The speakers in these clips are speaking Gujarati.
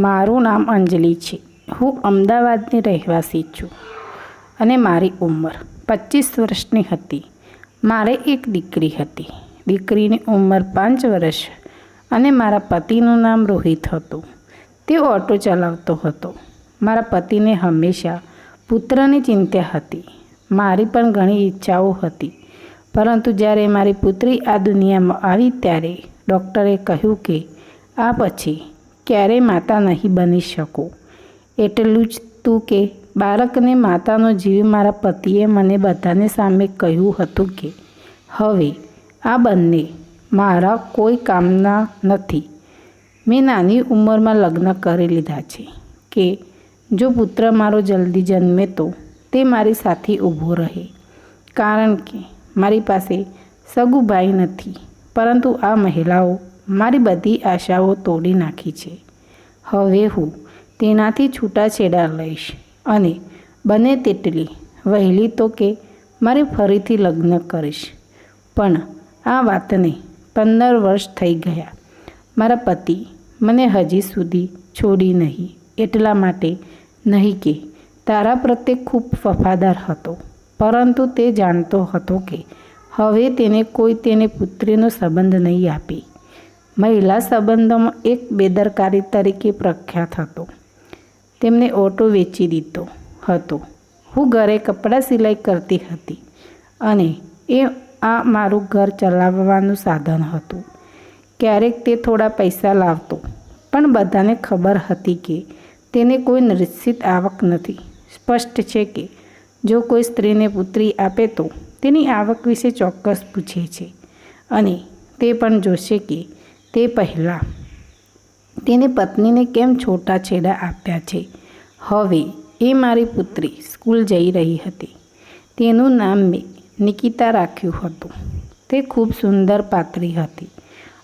મારું નામ અંજલિ છે. હું અમદાવાદની રહેવાસી છું અને મારી ઉંમર પચીસ વર્ષની હતી. મારે એક દીકરી હતી. દીકરીની ઉંમર પાંચ વર્ષ અને મારા પતિનું નામ રોહિત હતું. તે ઓટો ચલાવતો હતો. મારા પતિને હંમેશા પુત્રની ચિંતા હતી. મારી પણ ઘણી ઈચ્છાઓ હતી. પરંતુ જ્યારે મારી પુત્રી આ દુનિયામાં આવી ત્યારે ડૉક્ટરે કહ્યું કે આ પછી ક્યારેય માતા નહીં બની શકો. એટલું જ તું કે, બાળકને માતાનો જીવ મારા પતિએ મને બધાને સામે કહ્યું હતું કે, હવે આ બંને મારા કોઈ કામના નથી. મેં નાની ઉંમરમાં લગ્ન કરી લીધા છે કે, જો પુત્ર મારો જલ્દી જન્મે તો તે મારી સાથે ઊભો રહે. કારણ કે મારી પાસે સગું ભાઈ નથી, પરંતુ આ મહિલાઓ મારી બધી આશાઓ તોડી નાખી છે. હવે હું તેનાથી છૂટાછેડા લઈશ અને બને તેટલી વહેલી તો કે મારે ફરીથી લગ્ન કરીશ. પણ આ વાતને પંદર વર્ષ થઈ ગયા. મારા પતિ મને હજી સુધી છોડી નહીં, એટલા માટે નહીં કે તારા પ્રત્યે ખૂબ વફાદાર હતો. પરંતુ તે જાણતો હતો કે હવે તેને કોઈ તેને પુત્રીનો સંબંધ નહીં આપે. મહિલા સંબંધોમાં એક બેદરકારી તરીકે પ્રખ્યાત હતો. તેમને ઓટો વેચી દીધો હતો. હું ઘરે કપડાં સિલાઈ કરતી હતી અને એ આ મારું ઘર ચલાવવાનું સાધન હતું. ક્યારેક તે થોડા પૈસા લાવતો, પણ બધાને ખબર હતી કે તેને કોઈ નિશ્ચિત આવક નથી. સ્પષ્ટ છે કે જો કોઈ સ્ત્રીને પુત્રી આપે તો તેની આવક વિશે ચોક્કસ પૂછે છે અને તે પણ જોશે કે તે પહેલાં તેને પત્નીને કેમ છોટાછેડા આપ્યા છે? હવે એ મારી પુત્રી સ્કૂલ જઈ રહી હતી. તેનું નામ મેં નિકિતા રાખ્યું હતું. તે ખૂબ સુંદર પાત્રી હતી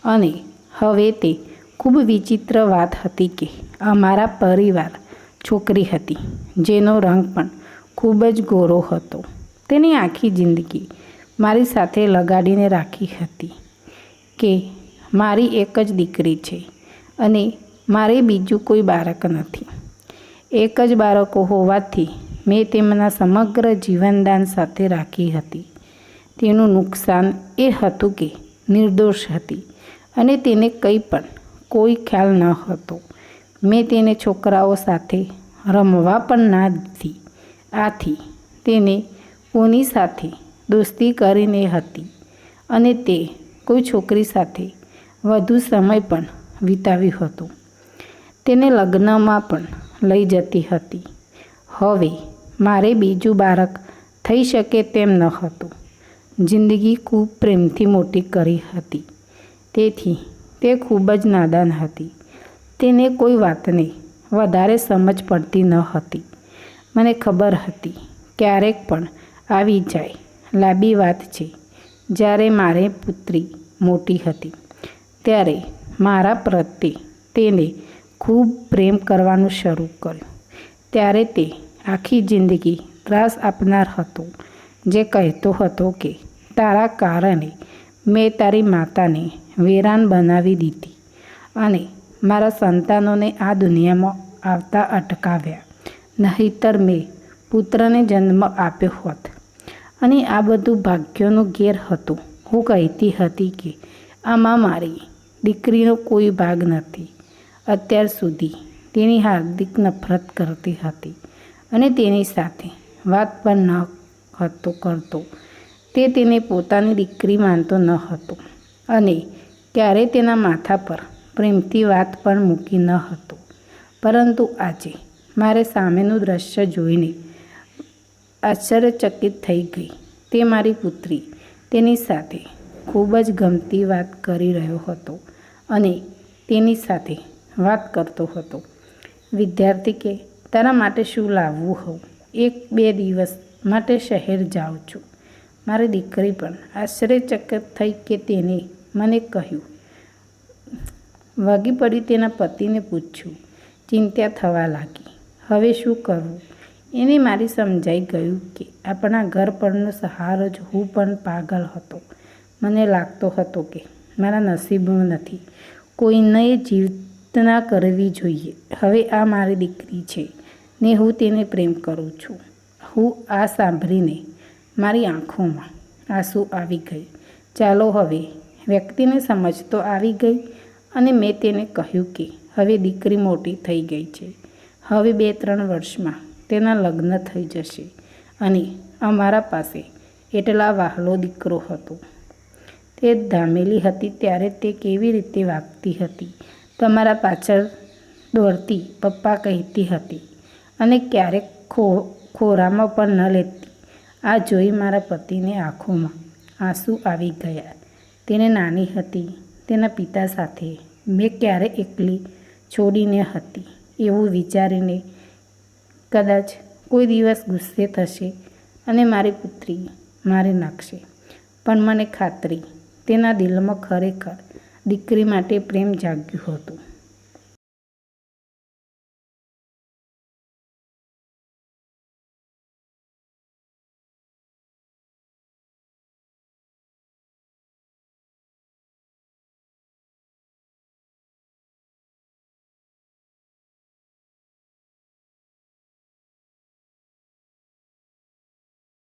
અને હવે તે ખૂબ વિચિત્ર વાત હતી કે અમારા પરિવાર છોકરી હતી, જેનો રંગ પણ ખૂબ જ ગોરો હતો. તેની આખી જિંદગી મારી સાથે લગાડીને રાખી હતી કે મારી એક જ દીકરી છે અને મારે બીજું કોઈ બાળક નથી. એક જ બાળકો હોવાથી મેં તેમના સમગ્ર જીવનદાન સાથે રાખી હતી. તેનું નુકસાન એ હતું કે નિર્દોષ હતી અને તેને કંઈ પણ કોઈ ખ્યાલ ન હતો. મેં તેને છોકરાઓ સાથે રમવા પણ ના દીધી. આથી તેને કોની સાથે દોસ્તી કરીને હતી અને તે કોઈ છોકરી સાથે વધુ સમય પણ વિતાવ્યું હતું. તેને લગ્નમાં પણ લઈ જતી હતી. હવે મારે બીજું બાળક થઈ શકે તેમ ન હતું. જિંદગી ખૂબ પ્રેમથી મોટી કરી હતી. તેથી તે ખૂબ જ નાદાન હતી. તેને કોઈ વાતને વધારે સમજ પડતી ન હતી. મને ખબર હતી ક્યારેક પણ આવી જાય. લાંબી વાત છે. જ્યારે મારે પુત્રી મોટી હતી. ત્યારે મારા પ્રત્યે તેને ખૂબ પ્રેમ કરવાનું શરૂ કર્યું. ત્યારે તે આખી જિંદગી ત્રાસ આપનાર હતો, જે કહેતો હતો કે, તારા કારણે મેં તારી માતાને વેરાન બનાવી દીધી અને મારા સંતાનોને આ દુનિયામાં આવતા અટકાવ્યા. નહીતર મેં પુત્રને જન્મ આપ્યો હોત અને આ બધું ભાગ્યનું ઘેર હતું. હું કહેતી હતી કે, આમાં મારી દીકરીનો કોઈ ભાગ નથી. અત્યાર સુધી તેની હાર્દિક નફરત કરતી હતી અને તેની સાથે વાત પણ ન હતો કરતો. તે તેને પોતાની દીકરી માનતો ન હતો અને ક્યારેય તેના માથા પર પ્રેમથી વાત પણ મૂકી ન હતો. પરંતુ આજે મારે સામેનું દ્રશ્ય જોઈને આશ્ચર્યચકિત થઈ ગઈ. તે મારી પુત્રી તેની સાથે ખૂબ જ ગમતી વાત કરી રહ્યો હતો. અને તેની સાથે વાત કરતો હતો. વિદ્યાર્થી કે, તારા માટે શું લાવવું હોઉં? એક બે દિવસ માટે શહેર જાઉં છું. મારી દીકરી પણ આશ્ચર્યચકિત થઈ કે તેને મને કહ્યું. વાગી પડી તેના પતિને પૂછ્યું. ચિંતા થવા લાગી. હવે શું કરવું? એને મારી સમજાઈ ગયું કે આપણા ઘર પરનો સહારો જ હું પણ પાગલ હતો. મને લાગતો હતો કે મારા નસીબમાં નથી. કોઈને જીવતના કરવી જોઈએ. હવે આ મારી દીકરી છે ને હું તેને પ્રેમ કરું છું. હું આ સાંભળીને મારી આંખોમાં આંસુ આવી ગઈ. ચાલો હવે વ્યક્તિને સમજ તો આવી ગઈ અને મેં તેને કહ્યું કે હવે દીકરી મોટી થઈ ગઈ છે. હવે બે ત્રણ વર્ષમાં તેના લગ્ન થઈ જશે અને અમારા પાસે એટલા વહાલો દીકરો હતો. તે ધામેલી હતી ત્યારે તે કેવી રીતે વાગતી હતી? તમારા પાછળ દોડતી પપ્પા કહેતી હતી, અને ક્યારેક ખો, ખોરામાં પણ ન લેતી. આ જોઈ મારા પતિને આંખોમાં આંસુ આવી ગયા. તેને નાની હતી, તેના પિતા સાથે. મેં ક્યારે એકલી છોડીને હતી? એવું વિચારીને કદાચ કોઈ દિવસ ગુસ્સે થશે અને મારી પુત્રી મારે નાખશે. પણ મને ખાતરી તેના દિલમાં ખરેખર દીકરી માટે પ્રેમ જાગ્યું હતું.